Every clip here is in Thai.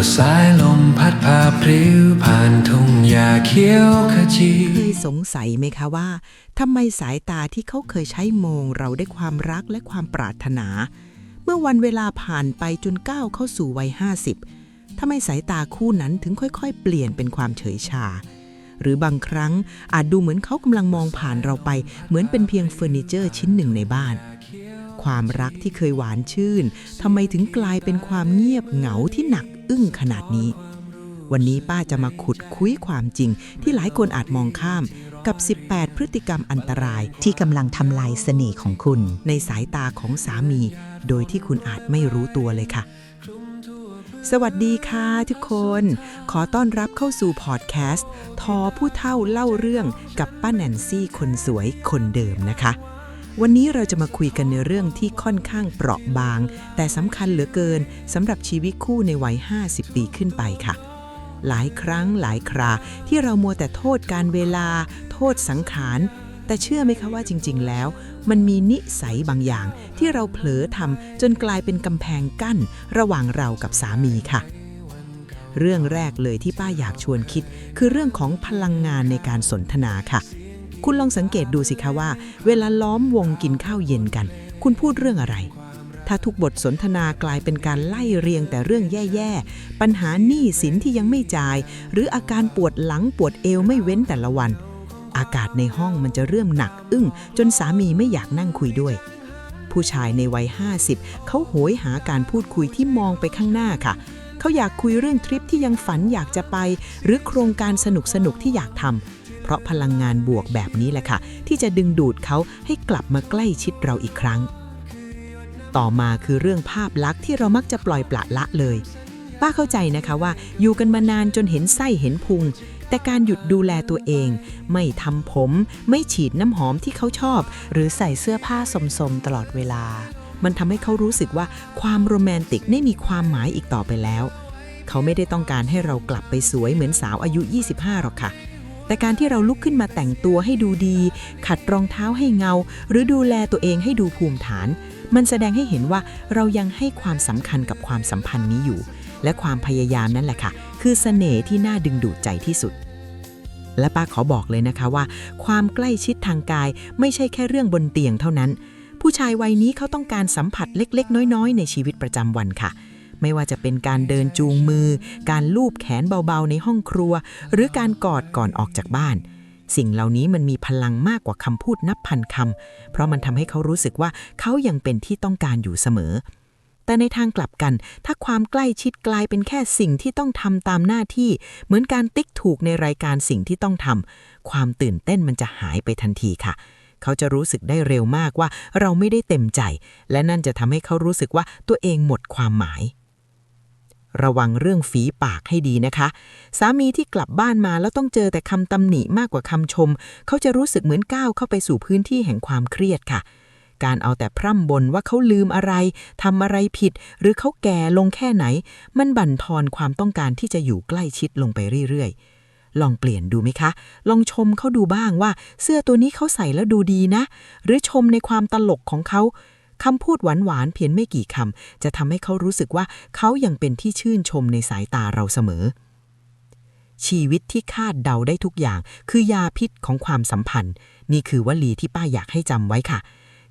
มื่อสายลมพัดพาพริ้วผ่านทุ่งหญ้าเขียวขจีเคยสงสัยไหมคะว่าทำไมสายตาที่เขาเคยใช้มองเราได้ความรักและความปรารถนา เมื่อวันเวลาผ่านไปจนก้าวเข้าสู่วัย50ทำไมสายตาคู่นั้นถึงค่อยๆ เปลี่ยนเป็นความเฉยชา หรือบางครั้งอาจดูเหมือนเขากำลังมองผ่านเราไป เหมือนเป็นเพียงเฟอร์นิเจอร์ชิ้นหนึ่งในบ้าน ความรักที่เคยหวานชื่นทำไมถึงกลายเป็นความเงียบเหงาที่หนัก อึ้งขนาดนี้ วันนี้ป้าจะมาขุดคุยความจริง ที่หลายคนอาจมองข้ามกับ 18 พฤติกรรมอันตรายที่กำลังทำลายเสน่ห์ของคุณ ในสายตาของสามี โดยที่คุณอาจไม่รู้ตัวเลยค่ะ สวัสดีค่ะทุกคน ขอต้อนรับเข้าสู่พอดแคสต์ ทอผู้เท่าเล่าเรื่องกับป้าแนนซี่คนสวยคนเดิมนะคะ วันนี้เราจะมาคุยกันในเรื่องที่ค่อนข้างเปราะบาง แต่สำคัญเหลือเกินสำหรับชีวิตคู่ในวัย 50 ปีขึ้นไปค่ะ หลายครั้งหลายคราที่เรามัวแต่โทษการเวลา โทษสังขารแต่เชื่อไหมคะว่าจริง ๆ แล้ว มันมีนิสัยบางอย่าง ที่เราเผลอทำจนกลายเป็นกำแพงกั้น ระหว่างเรากับสามีค่ะเรื่องแรกเลยที่ป้าอยากชวนคิด คือเรื่องของพลังงานในการสนทนาค่ะ คุณลองสังเกตดูสิคะว่า เวลาล้อมวงกินข้าวเย็นกัน คุณพูดเรื่องอะไร ถ้าทุกบทสนทนากลายเป็นการไล่เรียงแต่เรื่องแย่ๆ ปัญหาหนี้สินที่ยังไม่จ่าย หรืออาการปวดหลังปวดเอวไม่เว้นแต่ละวัน อากาศในห้องมันจะเริ่มหนักอึ้ง จนสามีไม่อยากนั่งคุยด้วย ผู้ชายในวัย 50 เขาโหยหาการพูดคุยที่มองไปข้างหน้าค่ะเขาอยากคุยเรื่องทริปที่ยังฝันอยากจะไป หรือโครงการสนุกๆที่อยากทำ ราะพลังงานบวกแบบนี้แหละค่ะ ที่จะดึงดูดเขาให้กลับมาใกล้ชิดเราอีกครั้ง ต่อมาคือเรื่องภาพลักษณ์ที่เรามักจะปล่อยปละละเลย ป้าเข้าใจนะคะว่าอยู่กันมานานจนเห็นไส้เห็นพุงแต่การหยุดดูแลตัวเอง ไม่ทำผม ไม่ฉีดน้ำหอมที่เขาชอบ หรือใส่เสื้อผ้าสมๆตลอดเวลา มันทำให้เขารู้สึกว่าความโรแมนติกไม่มีความหมายอีกต่อไปแล้ว เขาไม่ได้ต้องการให้เรากลับไปสวยเหมือนสาวอายุ 25 หรอกค่ะ แต่การที่เราลุกขึ้นมาแต่งตัวให้ดูดี ขัดรองเท้าให้เงา หรือดูแลตัวเองให้ดูภูมิฐาน มันแสดงให้เห็นว่าเรายังให้ความสำคัญกับความสัมพันธ์นี้อยู่ และความพยายามนั่นแหละค่ะ คือเสน่ห์ที่น่าดึงดูดใจที่สุด และป้าขอบอกเลยนะคะว่า ความใกล้ชิดทางกายไม่ใช่แค่เรื่องบนเตียงเท่านั้น ผู้ชายวัยนี้เขาต้องการสัมผัสเล็ก ๆ น้อย ๆ ในชีวิตประจำวันค่ะ ไม่ว่าจะเป็นการเดินจูงมือ การลูบแขนเบาๆในห้องครัว หรือการกอดก่อนออกจากบ้าน สิ่งเหล่านี้มันมีพลังมากกว่าคำพูดนับพันคำเพราะมันทำให้เขารู้สึกว่าเขายังเป็นที่ต้องการอยู่เสมอ แต่ในทางกลับกัน ถ้าความใกล้ชิดกลายเป็นแค่สิ่งที่ต้องทำตามหน้าที่ เหมือนการติ๊กถูกในรายการสิ่งที่ต้องทำความตื่นเต้นมันจะหายไปทันทีค่ะเขาจะรู้สึกได้เร็วมากว่าเราไม่ได้เต็มใจ และนั่นจะทำให้เขารู้สึกว่าตัวเองหมดความหมาย ระวังเรื่องฝีปากให้ดีนะคะ สามีที่กลับบ้านมาแล้วต้องเจอแต่คำตำหนิมากกว่าคำชม เขาจะรู้สึกเหมือนก้าวเข้าไปสู่พื้นที่แห่งความเครียดค่ะ การเอาแต่พร่ำบ่นว่าเขาลืมอะไรทำอะไรผิด หรือเขาแก่ลงแค่ไหน มันบั่นทอนความต้องการที่จะอยู่ใกล้ชิดลงไปเรื่อยๆลองเปลี่ยนดูไหมคะ ลองชมเขาดูบ้างว่า เสื้อตัวนี้เขาใส่แล้วดูดีนะ หรือชมในความตลกของเขา คำพูดหวานๆเพียงไม่กี่คำจะทำให้เขารู้สึกว่าเขายังเป็นที่ชื่นชมในสายตาเราเสมอ ชีวิตที่คาดเดาได้ทุกอย่าง คือยาพิษของความสัมพันธ์ นี่คือวลีที่ป้าอยากให้จำไว้ค่ะ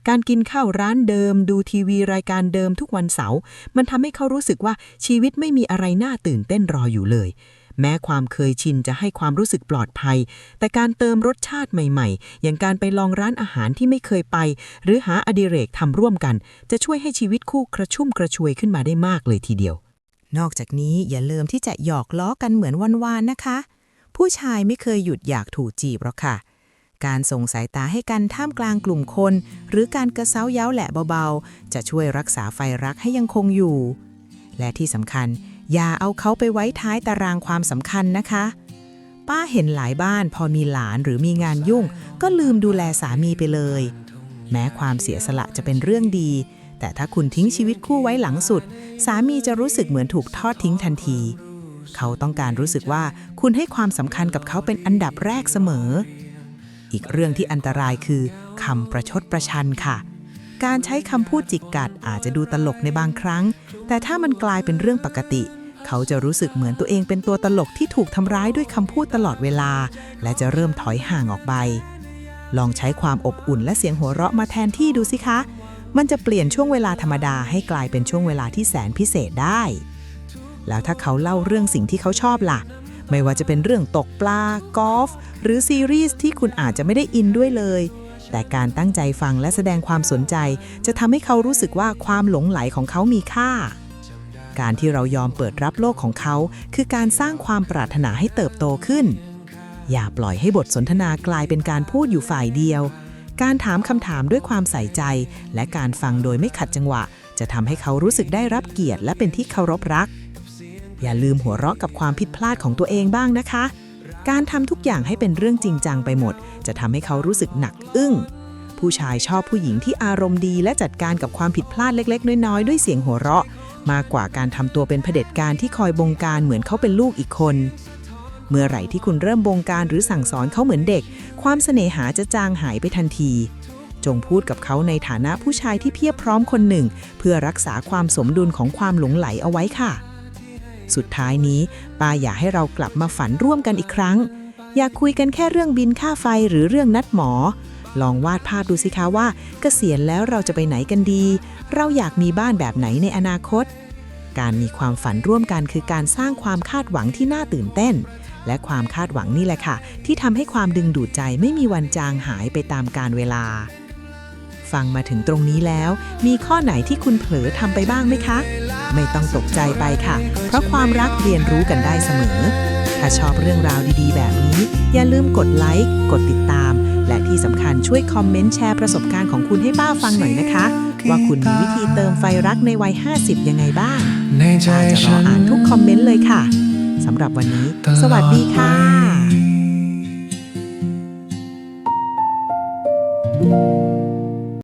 การกินข้าวร้านเดิม ดูทีวีรายการเดิมทุกวันเสาร์มันทำให้เขารู้สึกว่าชีวิตไม่มีอะไรน่าตื่นเต้นรออยู่เลย แม้ความเคยชินจะให้ความรู้สึกปลอดภัย แต่การเติมรสชาติใหม่ๆ อย่างการไปลองร้านอาหารที่ไม่เคยไป หรือหาอดิเรกทำร่วมกัน จะช่วยให้ชีวิตคู่กระชุ่มกระชวยขึ้นมาได้มากเลยทีเดียว นอกจากนี้อย่าลืมที่จะหยอกล้อกันเหมือนวันวานนะคะ ผู้ชายไม่เคยหยุดอยากถูกจีบหรอกค่ะการส่งสายตาให้กันท่ามกลางกลุ่มคน หรือการกระเซ้าเย้าแหละเบาๆ จะช่วยรักษาไฟรักให้ยังคงอยู่ และที่สำคัญ อย่าเอาเขาไปไว้ท้ายตารางความสำคัญนะคะ ป้าเห็นหลายบ้านพอมีหลานหรือมีงานยุ่ง ก็ลืมดูแลสามีไปเลย แม้ความเสียสละจะเป็นเรื่องดี แต่ถ้าคุณทิ้งชีวิตคู่ไว้หลังสุด สามีจะรู้สึกเหมือนถูกทอดทิ้งทันที เขาต้องการรู้สึกว่าคุณให้ความสำคัญกับเขาเป็นอันดับแรกเสมอ อีกเรื่องที่อันตรายคือคำประชดประชันค่ะการใช้คำพูดจิกกัดอาจจะดูตลกในบางครั้ง แต่ถ้ามันกลายเป็นเรื่องปกติ เขาจะรู้สึกเหมือนตัวเองเป็นตัวตลกที่ถูกทำร้ายด้วยคำพูดตลอดเวลา และจะเริ่มถอยห่างออกไป ลองใช้ความอบอุ่นและเสียงหัวเราะมาแทนที่ดูสิคะ มันจะเปลี่ยนช่วงเวลาธรรมดาให้กลายเป็นช่วงเวลาที่แสนพิเศษได้ แล้วถ้าเขาเล่าเรื่องสิ่งที่เขาชอบล่ะ ไม่ว่าจะเป็นเรื่องตกปลากอล์ฟหรือซีรีส์ที่คุณอาจจะไม่ได้อินด้วยเลยแต่การตั้งใจฟังและแสดงความสนใจ จะทำให้เขารู้สึกว่าความหลงไหลของเขามีค่า การที่เรายอมเปิดรับโลกของเขา คือการสร้างความปรารถนาให้เติบโตขึ้น อย่าปล่อยให้บทสนทนากลายเป็นการพูดอยู่ฝ่ายเดียว การถามคำถามด้วยความใส่ใจ และการฟังโดยไม่ขัดจังหวะ จะทำให้เขารู้สึกได้รับเกียรติ และเป็นที่เคารพรัก อย่าลืมหัวเราะกับความผิดพลาดของตัวเองบ้างนะคะ การทำทุกอย่างให้เป็นเรื่องจริงจังไปหมด จะทำให้เขารู้สึกหนักอึ้งผู้ชายชอบผู้หญิงที่อารมณ์ดี และจัดการกับความผิดพลาดเล็ก ๆ น้อยๆ ด้วยเสียงหัวเราะ มากกว่าการทำตัวเป็นเผด็จการที่คอยบงการเหมือนเขาเป็นลูกอีกคน เมื่อไหร่ที่คุณเริ่มบงการหรือสั่งสอนเขาเหมือนเด็ก ความเสน่หาจะจางหายไปทันที จงพูดกับเขาในฐานะผู้ชายที่เพียบพร้อมคนหนึ่ง เพื่อรักษาความสมดุลของความหลงไหลเอาไว้ค่ะ สุดท้ายนี้ป้าอยากให้เรากลับมาฝันร่วมกันอีกครั้ง อยากคุยกันแค่เรื่องบินค่าไฟหรือเรื่องนัดหมอ ลองวาดภาพดูสิคะว่า เกษียณแล้วเราจะไปไหนกันดี เราอยากมีบ้านแบบไหนในอนาคต การมีความฝันร่วมกันคือการสร้างความคาดหวังที่น่าตื่นเต้น และความคาดหวังนี่แหละค่ะ ที่ทำให้ความดึงดูดใจไม่มีวันจางหายไปตามกาลเวลา ฟังมาถึงตรงนี้แล้ว มีข้อไหนที่คุณเผลอทำไปบ้างไหมคะ ไม่ต้องตกใจไปค่ะ เพราะความรักเรียนรู้กันได้เสมอ ถ้าชอบเรื่องราวดีๆ แบบนี้ อย่าลืมกดไลค์กดติดตาม และที่สำคัญช่วยคอมเมนต์แชร์ประสบการณ์ของคุณให้ป้าฟังหน่อยนะคะ ว่าคุณมีวิธีเติมไฟรักในวัย 50 ยังไงบ้างป้าจะรออ่านทุกคอมเมนต์เลยค่ะสำหรับวันนี้ สวัสดีค่ะ